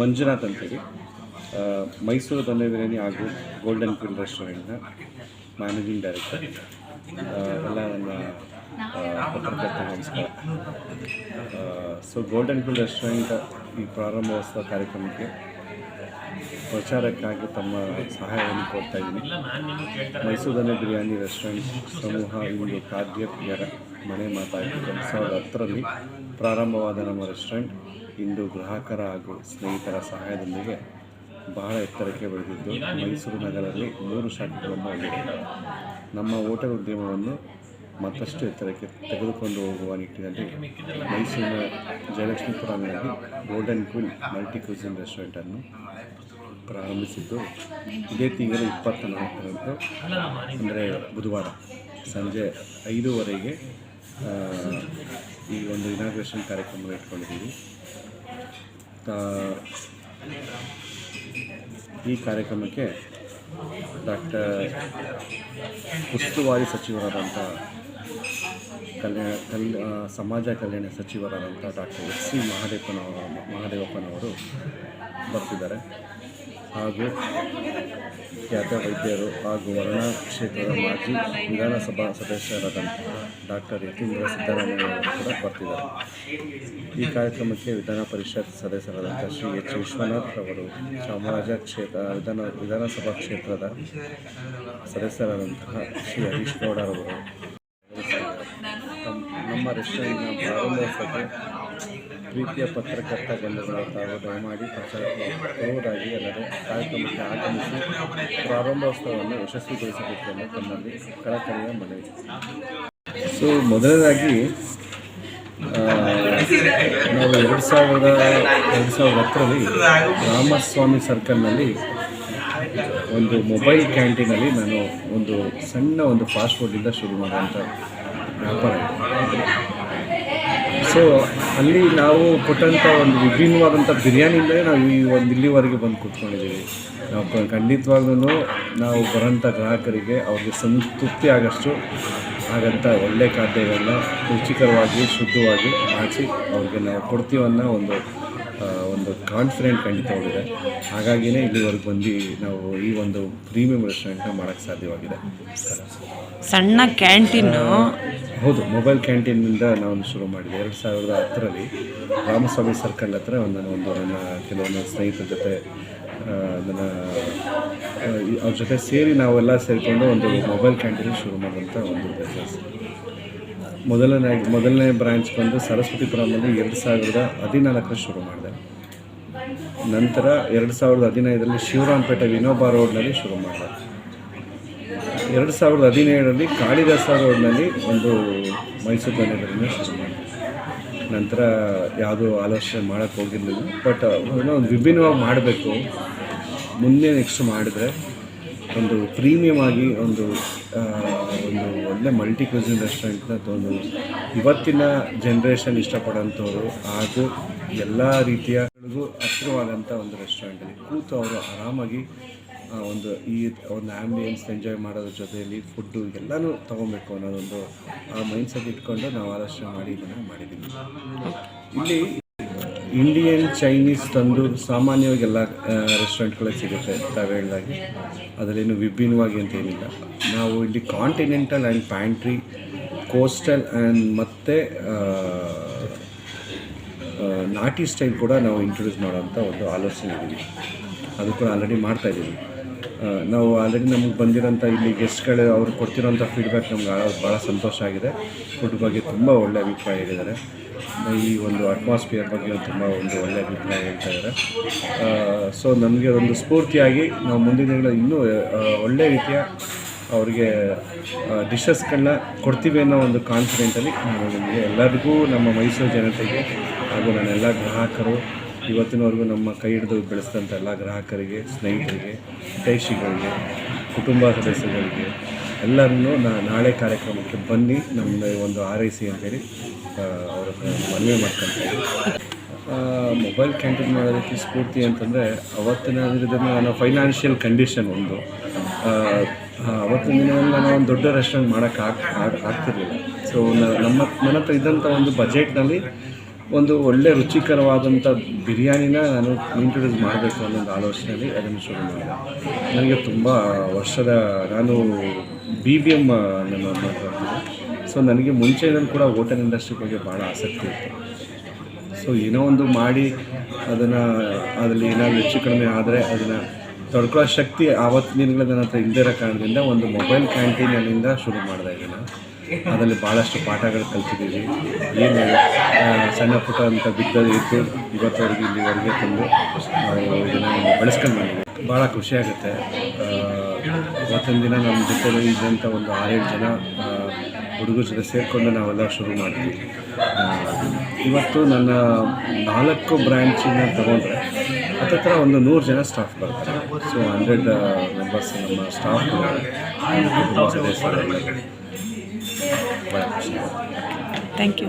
ಮಂಜುನಾಥ್ ಅಂತೇಳಿ. ಮೈಸೂರು ದೊಣ್ಣೆ ಬಿರಿಯಾನಿ ಹಾಗೂ Golden Pill ರೆಸ್ಟೋರೆಂಟ್ನ ಮ್ಯಾನೇಜಿಂಗ್ ಡೈರೆಕ್ಟರ್ ಎಲ್ಲ ನನ್ನ ಪತ್ರಕರ್ತ ನಮಸ್ಕಾರ. ಸೊ ಗೋಲ್ಡನ್ ಪಿಲ್ ರೆಸ್ಟೋರೆಂಟ್ ಈ ಪ್ರಾರಂಭೋತ್ಸವ ಕಾರ್ಯಕ್ರಮಕ್ಕೆ ಪ್ರಚಾರಕ್ಕಾಗಿ ತಮ್ಮ ಸಹಾಯವನ್ನು ಕೊಡ್ತಾ ಇದ್ದೀನಿ. ಮೈಸೂರು ದೊಣ್ಣೆ ಬಿರಿಯಾನಿ ರೆಸ್ಟೋರೆಂಟ್ ಸಮೂಹ ಒಂದು ಖಾದ್ಯ, ಪ್ರಿಯರ ಮನೆ ಮಾತಾಡಿದ್ದು ಎರಡು ಸಾವಿರದ ಹತ್ತರಲ್ಲಿ ಪ್ರಾರಂಭವಾದ ನಮ್ಮ ರೆಸ್ಟೋರೆಂಟ್ ಇಂದು ಗ್ರಾಹಕರ ಹಾಗೂ ಸ್ನೇಹಿತರ ಸಹಾಯದೊಂದಿಗೆ ಬಹಳ ಎತ್ತರಕ್ಕೆ ಬೆಳೆದಿದ್ದು ಮೈಸೂರು ನಗರದಲ್ಲಿ ಮೂರು ಶಾಖೆಗಳನ್ನು ಹೊಂದಿದೆ. ನಮ್ಮ ಹೋಟೆಲ್ ಉದ್ಯಮವನ್ನು ಮತ್ತಷ್ಟು ಎತ್ತರಕ್ಕೆ ತೆಗೆದುಕೊಂಡು ಹೋಗುವ ನಿಟ್ಟಿನಲ್ಲಿ ಮೈಸೂರಿನ ಜಯಲಕ್ಷ್ಮೀಪುರಂನಲ್ಲಿ ಗೋಲ್ಡನ್ ಕ್ವಿಲ್ ಮಲ್ಟಿ ಕ್ಯೂಸಿನ್ ರೆಸ್ಟೋರೆಂಟನ್ನು ಪ್ರಾರಂಭಿಸಿದ್ದು ಇದೇ ತಿಂಗಳು ಇಪ್ಪತ್ತ ನಾಲ್ಕರಂದು ಅಂದರೆ ಬುಧವಾರ ಸಂಜೆ ಐದೂವರೆಗೆ ಈ ಒಂದು ಇನಾಗ್ರೇಷನ್ ಕಾರ್ಯಕ್ರಮ ಇಟ್ಕೊಂಡಿದ್ದೀವಿ. ಈ ಕಾರ್ಯಕ್ರಮಕ್ಕೆ ಡಾಕ್ಟರ್ ಉಸ್ತುವಾರಿ ಸಚಿವರಾದಂಥ ಕಲ್ಯಾಣ ಕಲ್ ಸಮಾಜ ಕಲ್ಯಾಣ ಸಚಿವರಾದಂಥ ಡಾಕ್ಟರ್ ಎಸ್ ಸಿ ಮಹಾದೇವಪ್ಪನವರ, ಮಹಾದೇವಪ್ಪನವರು ಬರ್ತಿದ್ದಾರೆ. ಹಾಗೂ ಖ್ಯಾತ ವೈದ್ಯರು ಹಾಗೂ ವರ್ಣಾ ಕ್ಷೇತ್ರದ ಮಾಜಿ ವಿಧಾನಸಭಾ ಸದಸ್ಯರಾದಂತಹ ಡಾಕ್ಟರ್ ಯತೀಂದ್ರ ಸಿದ್ದರಾಮಯ್ಯ ಅವರು ಕೂಡ ಬರ್ತಿದ್ದಾರೆ. ಈ ಕಾರ್ಯಕ್ರಮಕ್ಕೆ ವಿಧಾನ ಪರಿಷತ್ ಸದಸ್ಯರಾದಂಥ ಶ್ರೀ ಎಚ್ ವಿಶ್ವನಾಥ್ ಅವರು ಚಾಮರಾಜ ಕ್ಷೇತ್ರ, ವಿಧಾನ, ವಿಧಾನಸಭಾ ಕ್ಷೇತ್ರದ ಸದಸ್ಯರಾದಂತಹ ಶ್ರೀ ಹರೀಶ್ ಗೌಡರ್ ಅವರು. ನಮ್ಮ ರೆಸ್ಟೋರೆಂಟ್ನ ಪ್ರಾರಂಭೋತ್ಸವಕ್ಕೆ ಪ್ರೀತಿಯ ಪತ್ರಕರ್ತ ಬಂಧುಗಳ ತಾವು ದಯಮಾಡಿ ಪ್ರಚಾರಕ್ಕೆ ಬರುವುದಾಗಿ ಅಲ್ಲದೆ ಕಾರ್ಯಕ್ರಮಕ್ಕೆ ಆಗಮಿಸಿ ಪ್ರಾರಂಭೋತ್ಸವವನ್ನು ಯಶಸ್ವಿಗೊಳಿಸಬೇಕೆಂದು ತಮ್ಮಲ್ಲಿ ಕಳಕಳಿಯ ಮನವಿ. ಸೊ ಮೊದಲನೇದಾಗಿ ನಾವು ಎರಡು ಸಾವಿರದ ಎರಡು ಸಾವಿರದ ಹತ್ತರಲ್ಲಿ ರಾಮಸ್ವಾಮಿ ಸರ್ಕಲ್ನಲ್ಲಿ ಒಂದು ಮೊಬೈಲ್ ಕ್ಯಾಂಟೀನಲ್ಲಿ ನಾನು ಒಂದು ಸಣ್ಣ ಒಂದು ಫಾಸ್ಟ್ ಫುಡ್ಡಿಂದ ಶುರು ಮಾಡುವಂಥ ವ್ಯಾಪಾರ. ಸೊ ಅಲ್ಲಿ ನಾವು ಕೊಟ್ಟಂಥ ಒಂದು ವಿಭಿನ್ನವಾದಂಥ ಬಿರಿಯಾನಿಯಿಂದಲೇ ನಾವು ಈ ಒಂದು ಇಲ್ಲಿವರೆಗೆ ಬಂದು ಕೂತ್ಕೊಂಡಿದ್ದೀವಿ. ನಾವು ಖಂಡಿತವಾಗ್ಲೂ ನಾವು ಬರೋಂಥ ಗ್ರಾಹಕರಿಗೆ ಅವ್ರಿಗೆ ಸಂತೃಪ್ತಿ ಆಗಷ್ಟು ಹಾಗಂತ ಒಳ್ಳೆ ಖಾದ್ಯಗಳನ್ನ ರುಚಿಕರವಾಗಿ ಶುದ್ಧವಾಗಿ ಹಾಕಿ ಅವ್ರಿಗೆ ನಾವು ಕೊಡ್ತೀವಿ ಅನ್ನೋ ಒಂದು ಒಂದು ಕಾನ್ಫಿಡೆಂಟ್ ಖಂಡಿತವಾಗಿದೆ ಹಾಗಾಗಿಯೇ ಇಲ್ಲಿವರೆಗೆ ಬಂದು ನಾವು ಈ ಒಂದು ಪ್ರೀಮಿಯಂ ರೆಸ್ಟೋರೆಂಟ್ನ ಮಾಡೋಕ್ಕೆ ಸಾಧ್ಯವಾಗಿದೆ. ಸಣ್ಣ ಕ್ಯಾಂಟೀನು ಹೌದು ಮೊಬೈಲ್ ಕ್ಯಾಂಟೀನಿಂದ ನಾನು ಶುರು ಮಾಡಿದೆ ಎರಡು ಸಾವಿರದ ಹತ್ತರಲ್ಲಿ ರಾಮಸ್ವಾಮಿ ಸರ್ಕಲ್ ಹತ್ರ ಒಂದು ಒಂದು ನನ್ನ ಕೆಲವೊಂದು ಸ್ನೇಹಿತರ ಜೊತೆ ನನ್ನ ಅವ್ರ ಜೊತೆ ಸೇರಿ ನಾವೆಲ್ಲ ಸೇರಿಕೊಂಡು ಒಂದು ಮೊಬೈಲ್ ಕ್ಯಾಂಟೀನ್ ಶುರು ಮಾಡುವಂಥ ಒಂದು ಬಿಸ್ನೆಸ್ ಮೊದಲನೇ ಮೊದಲನೇ ಬ್ರಾಂಚ್ ಬಂದು ಸರಸ್ವತಿಪುರಮಲ್ಲಿ ಎರಡು ಸಾವಿರದ ಹದಿನಾಲ್ಕರ ಶುರು ಮಾಡಿದೆ. ನಂತರ ಎರಡು ಸಾವಿರದ ಹದಿನೈದರಲ್ಲಿ ಶಿವರಾಮಪೇಟೆ ವಿನೋಬಾ ರೋಡ್ನಲ್ಲಿ ಶುರು ಮಾಡಿದೆ. ಎರಡು ಸಾವಿರದ ಹದಿನೇಳರಲ್ಲಿ ಕಾಳಿದಾಸ ರೋಡ್ನಲ್ಲಿ ಒಂದು ಮೈಸೂರು ಶುರು ಮಾಡಿದೆ ನಂತರ ಯಾವುದೂ ಆಲೋಚನೆ ಮಾಡೋಕ್ಕೆ ಹೋಗಿರಲಿಲ್ಲ. ಬಟ್ ಏನೋ ಒಂದು ವಿಭಿನ್ನವಾಗಿ ಮಾಡಬೇಕು. ಮುಂದೆ ನೆಕ್ಸ್ಟ್ ಮಾಡಿದ್ರೆ ಒಂದು ಪ್ರೀಮಿಯಮ್ ಆಗಿ ಒಂದು ಒಂದು ಒಳ್ಳೆ ಮಲ್ಟಿ ಕ್ಯೂಸಿನ್ ರೆಸ್ಟೋರೆಂಟ್ನ ಒಂದು ಇವತ್ತಿನ ಜನ್ರೇಷನ್ ಇಷ್ಟಪಡೋಂಥವ್ರು ಹಾಗೂ ಎಲ್ಲ ರೀತಿಯ ಹತ್ತಿರವಾದಂಥ ಒಂದು ರೆಸ್ಟೋರೆಂಟಲ್ಲಿ ಕೂತು ಅವರು ಆರಾಮಾಗಿ ಒಂದು ಈ ಒಂದು ಆ್ಯಂಬಿಯನ್ಸ್ ಎಂಜಾಯ್ ಮಾಡೋದ್ರ ಜೊತೆಯಲ್ಲಿ ಫುಡ್ಡು ಎಲ್ಲನೂ ತೊಗೊಬೇಕು ಅನ್ನೋದೊಂದು ಆ ಮೈಂಡ್ಸೆಟ್ ಇಟ್ಕೊಂಡು ನಾವು ಆಲೋಚನೆ ಮಾಡಿ ಇದನ್ನು ಮಾಡಿದ್ದೀವಿ. ಇಲ್ಲಿ ಇಂಡಿಯನ್ ಚೈನೀಸ್ ತಂದು ಸಾಮಾನ್ಯವಾಗಿ ಎಲ್ಲ ರೆಸ್ಟೋರೆಂಟ್ಗಳೇ ಸಿಗುತ್ತೆ ತಾವೇ ಹೇಳ್ದಾಗೆ ಅದರಲ್ಲೇನು ವಿಭಿನ್ನವಾಗಿ ಅಂತ ಏನಿಲ್ಲ. ನಾವು ಇಲ್ಲಿ continental and pantry coastal and ಮತ್ತು ನಾಟಿ ಸ್ಟೈಲ್ ಕೂಡ ನಾವು ಇಂಟ್ರೊಡ್ಯೂಸ್ ಮಾಡೋಂಥ ಒಂದು ಆಲೋಚನೆ ಇದ್ದೀವಿ ಅದು ಕೂಡ ಆಲ್ರೆಡಿ ಮಾಡ್ತಾ ಇದ್ದೀವಿ ಆ, ನಾವು ಆಲ್ರೆಡಿ ನಮಗೆ ಬಂದಿರೋಂಥ ಇಲ್ಲಿ ಗೆಸ್ಟ್ಗಳು ಅವ್ರು ಕೊಡ್ತಿರೋಂಥ ಫೀಡ್ಬ್ಯಾಕ್ ನಮ್ಗೆ ಭಾಳ ಸಂತೋಷ ಆಗಿದೆ. ಫುಡ್ ಬಗ್ಗೆ ತುಂಬ ಒಳ್ಳೆ ಅಭಿಪ್ರಾಯ ಹೇಳಿದ್ದಾರೆ. ಈ ಒಂದು ಅಟ್ಮಾಸ್ಫಿಯರ್ ಬಗ್ಗೆ ತುಂಬ ಒಂದು ಒಳ್ಳೆ ಅಭಿಪ್ರಾಯ ಹೇಳ್ತಾ ಇದ್ದಾರೆ. ಸೊ ನಮಗೆ ಒಂದು ಸ್ಫೂರ್ತಿಯಾಗಿ ನಾವು ಮುಂದಿನ ದಿನಗಳ ಇನ್ನೂ ಒಳ್ಳೆ ರೀತಿಯ ಅವರಿಗೆ ಡಿಶಸ್ಗಳನ್ನ ಕೊಡ್ತೀವಿ ಅನ್ನೋ ಒಂದು ಕಾನ್ಫಿಡೆಂಟಲ್ಲಿ ನಾನು ನಿಮಗೆ ಎಲ್ಲರಿಗೂ ನಮ್ಮ ಮೈಸೂರು ಜನತೆಗೆ ಹಾಗೂ ನನ್ನೆಲ್ಲ ಗ್ರಾಹಕರು ಇವತ್ತಿನವರೆಗೂ ನಮ್ಮ ಕೈ ಹಿಡಿದು ಬೆಳೆಸಿದಂಥ ಎಲ್ಲ ಗ್ರಾಹಕರಿಗೆ, ಸ್ನೇಹಿತರಿಗೆ ಹಿತೈಷಿಗಳಿಗೆ ಕುಟುಂಬ ಸದಸ್ಯಗಳಿಗೆ ಎಲ್ಲರನ್ನೂ ನಾಳೆ ಕಾರ್ಯಕ್ರಮಕ್ಕೆ ಬನ್ನಿ. ನಮ್ಮ ಒಂದು ಆರೈಸಿ ಅಂತೇಳಿ ಅವರ ಮನವಿ ಮಾಡ್ಕೊಳ್ತಾರೆ ಮೊಬೈಲ್ ಕ್ಯಾಂಟೀನ್ ಮಾಡೋದಕ್ಕೆ ಸ್ಫೂರ್ತಿ ಅಂತಂದರೆ ಅವತ್ತಿನ ದಿನದಲ್ಲಿ ನಾನು ಫೈನಾನ್ಷಿಯಲ್ ಕಂಡೀಷನ್ ಒಂದು. ಅವತ್ತಿನ ದಿನದಲ್ಲಿ ನಾನು ಒಂದು ದೊಡ್ಡ ರೆಸ್ಟೋರೆಂಟ್ ಮಾಡೋಕ್ಕೆ ಆಗ್ತಿರಲಿಲ್ಲ. ಆಗ್- ಸೊ ನಮ್ಮ ನನ್ನ ಹತ್ರ ಇದ್ದಂಥ ಒಂದು ಬಜೆಟ್ನಲ್ಲಿ ಒಂದು ಒಳ್ಳೆ ರುಚಿಕರವಾದಂಥ ಬಿರಿಯಾನಿನ ನಾನು ಇಂಟ್ರೊಡ್ಯೂಸ್ ಮಾಡಬೇಕು ಅನ್ನೋ ಒಂದು ಆಲೋಚನೆಯಲ್ಲಿ ಅದನ್ನು ಶುರು ಮಾಡಿದೆ. ನನಗೆ ತುಂಬ ವರ್ಷದ ನಾನು ಬಿ ಬಿ ಎಂ ನನ್ನ ಸೊ ನನಗೆ ಮುಂಚೆನಲ್ಲಿ ಕೂಡ ಹೋಟೆಲ್ ಇಂಡಸ್ಟ್ರಿ ಬಗ್ಗೆ ಭಾಳ ಆಸಕ್ತಿ ಇತ್ತು. ಸೊ ಏನೋ ಒಂದು ಮಾಡಿ ಅದನ್ನು, ಅದರಲ್ಲಿ ಏನಾದರೂ ಹೆಚ್ಚು ಕಡಿಮೆ ಆದರೆ ಅದನ್ನು ತೊಡ್ಕೊಳ್ಳೋ ಶಕ್ತಿ ಆವತ್ತು ದಿನಗಳ ನನ್ನ ಹತ್ರ ಇಲ್ಲದೇ ಇರೋ ಕಾರಣದಿಂದ ಒಂದು ಮೊಬೈಲ್ ಕ್ಯಾಂಟೀನಲ್ಲಿಂದ ಶುರು ಮಾಡಿದೆ ಇದನ್ನು. ಅದರಲ್ಲಿ ಭಾಳಷ್ಟು ಪಾಠಗಳು ಕಲ್ತಿದ್ದೀವಿ. ಏನು ಸಣ್ಣ ಪುಟ್ಟ ಅಂತ ಬಿದ್ದದು ಇತ್ತು ಇವತ್ತವರೆಗೆ ಇಲ್ಲಿವರೆಗೆ ತಂದು ಇದನ್ನು ಬಳಸ್ಕೊಂಡು ಭಾಳ ಖುಷಿಯಾಗುತ್ತೆ ಇವತ್ತೊಂದು ದಿನ ನಮ್ಮ ಜೊತೆ ಇದ್ದಂಥ ಒಂದು ಆರೇಳು ಜನ ಹುಡುಗರ ಜೊತೆ ಸೇರಿಕೊಂಡು ನಾವೆಲ್ಲ ಶುರು ಮಾಡ್ತೀವಿ ಇವತ್ತು ನನ್ನ ನಾಲ್ಕು ಬ್ರ್ಯಾಂಚಿನ ತಗೊಂಡ್ರೆ ಹತ್ತತ್ರ ಒಂದು ನೂರು ಜನ ಸ್ಟಾಫ್ ಬರ್ತಾರೆ. ಸೊ ಹಂಡ್ರೆಡ್ ಮೆಂಬರ್ಸ್ ನಮ್ಮ staff thank you